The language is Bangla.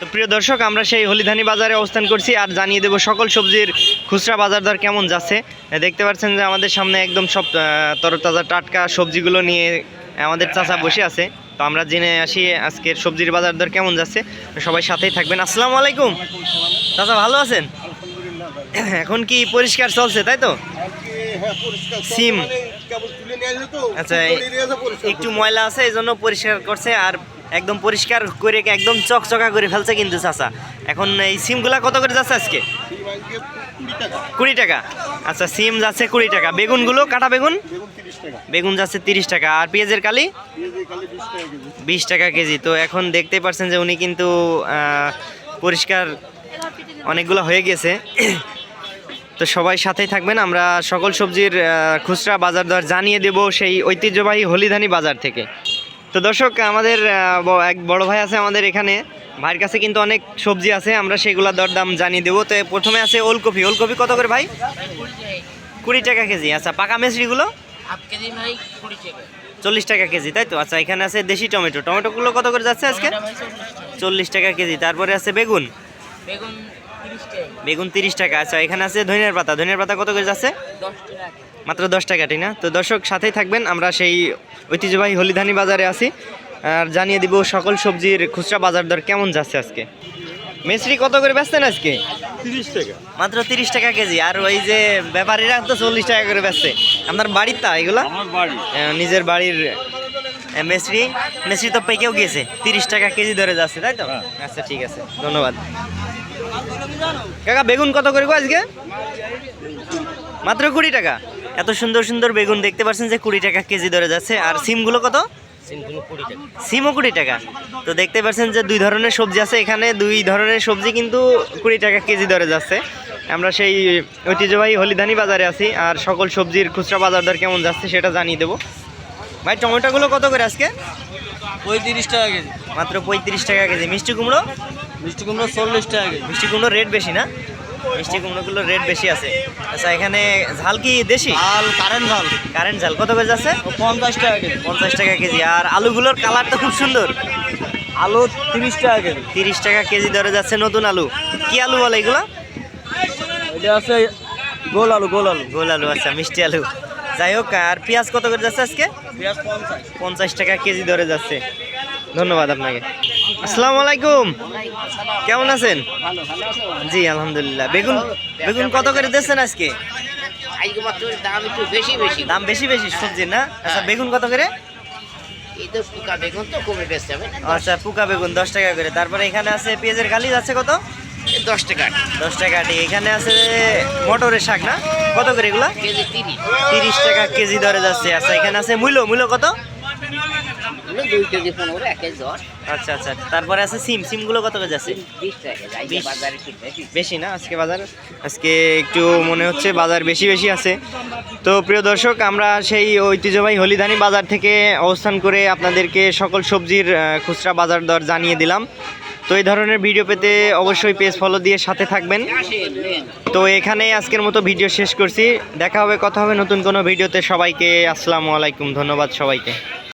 তো প্রিয় দর্শক আমরা সেই হলিধানি বাজারে অবস্থান করছি আর জানিয়ে দেব সকল সবজির খুচরা বাজার দর কেমন যাচ্ছে। দেখতে পাচ্ছেন যে আমাদের সামনে একদম সব তরতাজা টাটকা সবজিগুলো নিয়ে আমাদের চাচা বসে আছে। তো আমরা জেনে আসি আজকের সবজির বাজার দর কেমন যাচ্ছে। সবাই সাথেই থাকবেন। আসসালামু আলাইকুম। চাচা ভালো আছেন? এখন কি পরিষ্কার চলছে তাই তো? সিম। আচ্ছা, একটু ময়লা আছে এই জন্য পরিষ্কার করছে। আর একদম পরিষ্কার করে একদম চকচকা করে ফেলছে কিন্তু চাচা। এখন এই সিমগুলা কত করে যাচ্ছে আজকে? কুড়ি টাকা। আচ্ছা সিম যাচ্ছে কুড়ি টাকা। বেগুনগুলো, কাটা বেগুন? বেগুন যাচ্ছে তিরিশ টাকা। আর পেঁয়াজের কালি? বিশ টাকা কেজি। তো এখন দেখতে পাচ্ছেন যে উনি কিন্তু পরিষ্কার অনেকগুলো হয়ে গেছে। তো সবাই সাথেই থাকবেন। আমরা সকল সবজির খুচরা বাজার দর জানিয়ে দেব সেই ঐতিহ্যবাহী হলিধানি বাজার থেকে। তো দর্শক আমাদের এক বড় ভাই আছে আমাদের এখানে। ভাইয়ের কাছে কিন্তু অনেক সবজি আছে আমরা সেগুলোর দরদাম জানিয়ে দেবো। তো প্রথমে আছে ওলকপি। ওলকপি কত করে ভাই? কুড়ি টাকা কেজি। আচ্ছা পাকা টাকা। চল্লিশ টাকা কেজি তাই তো? আচ্ছা এখানে আছে দেশি টমেটো। টমেটোগুলো কত করে যাচ্ছে আজকে? চল্লিশ টাকা কেজি। তারপরে আছে বেগুন? বেগুন তিরিশ টাকা। বেগুন তিরিশ টাকা। আচ্ছা এখানে আছে ধনিয়ার পাতা। ধনিয়ার পাতা কত করে যাচ্ছে? দশ টাকা। মাত্র দশ টাকা ঠিক না? তো দর্শক সাথেই থাকবেন। আমরা সেই ঐতিহ্যবাহী হলিধানি বাজারে আছি। আর জানিয়ে দিব সকল সবজির খুচরা বাজার দর কেমন যাচ্ছে আজকে? মেসরি কত করে বেচছেন আজকে? তিরিশ টাকা। মাত্র তিরিশ টাকা কেজি। আর ওই যে ব্যাপারীরা তো চল্লিশ টাকা করে বেচছে। আপনার বাড়ির তা এগুলো? বাড়ি। নিজের বাড়ির মেসরি মেসরি তো পেকেও গিয়েছে। তিরিশ টাকা কেজি ধরে যাচ্ছে তাই তো? হ্যাঁ। আচ্ছা ঠিক আছে ধন্যবাদ। কাকা বেগুন কত করে আজকে? মাত্র কুড়ি টাকা। এত সুন্দর সুন্দর বেগুন দেখতে পাচ্ছেন যে কুড়ি টাকা কেজি ধরে যাচ্ছে। আর সিমগুলো কত? সিমও কুড়ি টাকা। তো দেখতে পাচ্ছেন যে দুই ধরনের সবজি আছে। এখানে দুই ধরনের সবজি কিন্তু কুড়ি টাকা কেজি ধরে যাচ্ছে। আমরা সেই ঐতিহ্যবাহী হলিধানি বাজারে আছি। আর সকল সবজির খুচরা বাজার দর কেমন যাচ্ছে সেটা জানিয়ে দেবো। ভাই টমেটোগুলো কত করে আজকে? পঁয়ত্রিশ টাকা কেজি। মাত্র পঁয়ত্রিশ টাকা কেজি। মিষ্টি কুমড়ো? মিষ্টি কুমড়ো চল্লিশ টাকা কেজি। মিষ্টি কুমড়ো রেট বেশি না? মিষ্টি কুমড়োগুলো রেট বেশি আছে। আচ্ছা এখানে ঝাল কি দেশি? ঝাল কারেন্ট ঝাল। কারেন্ট ঝাল। কত করে যাচ্ছে? পঞ্চাশ টাকা কেজি। পঞ্চাশ টাকা কেজি। আর আলুগুলোর কালার তো খুব সুন্দর। আলু তিরিশ টাকা কেজি। তিরিশ টাকা কেজি ধরে যাচ্ছে নতুন আলু। কি আলু বলে এগুলো? এটা আছে গোল আলু গোল আলু। গোল আলু আচ্ছা মিষ্টি আলু। যাই হোক আর পেঁয়াজ কত করে যাচ্ছে আজকে? পঞ্চাশ। টাকা কেজি ধরে যাচ্ছে। ধন্যবাদ আপনাকে। আসসালামু আলাইকুম। কেমন আছেন? জি আলহামদুলিল্লাহ। বেগুন বেগুন কত করে দিচ্ছেন আজকে? দাম একটু বেশি বেশি। দাম বেশি বেশি সবজির না? আচ্ছা বেগুন কত করে? এই বেগুন তো কমে বেচতে হবে আচ্ছা পুকা বেগুন দশ টাকা করে। তারপরে এখানে আছে পেঁয়াজের গালি যাচ্ছে কত? দশ টাকা দশ টাকা এখানে আছে মটরের শাক না? কত করে এগুলা? কেজি তিরিশ। টাকা কেজি ধরে যাচ্ছে। আচ্ছা এখানে আছে মূল্য। মূল্য কত? কেজি আচ্ছা আচ্ছা। তারপরে আছে সিম। সিমগুলো কত একটু বেশি। বেশি না? আজকে বাজার? আজকে একটু মনে হচ্ছে বাজার বেশি বেশি আছে। তো প্রিয় দর্শক আমরা সেই ঐতিহ্যবাহী হলিধানি বাজার থেকে অবস্থান করে আপনাদেরকে সকল সবজির খুচরা বাজার দর জানিয়ে দিলাম। তো এই ধরনের ভিডিও পেতে অবশ্যই পেজ ফলো দিয়ে সাথে থাকবেন। তো এখানেই আজকের মতো ভিডিও শেষ করছি। দেখা হবে, কথা হবে নতুন কোনো ভিডিওতে সবাইকে আসসালামু আলাইকুম, ধন্যবাদ সবাইকে।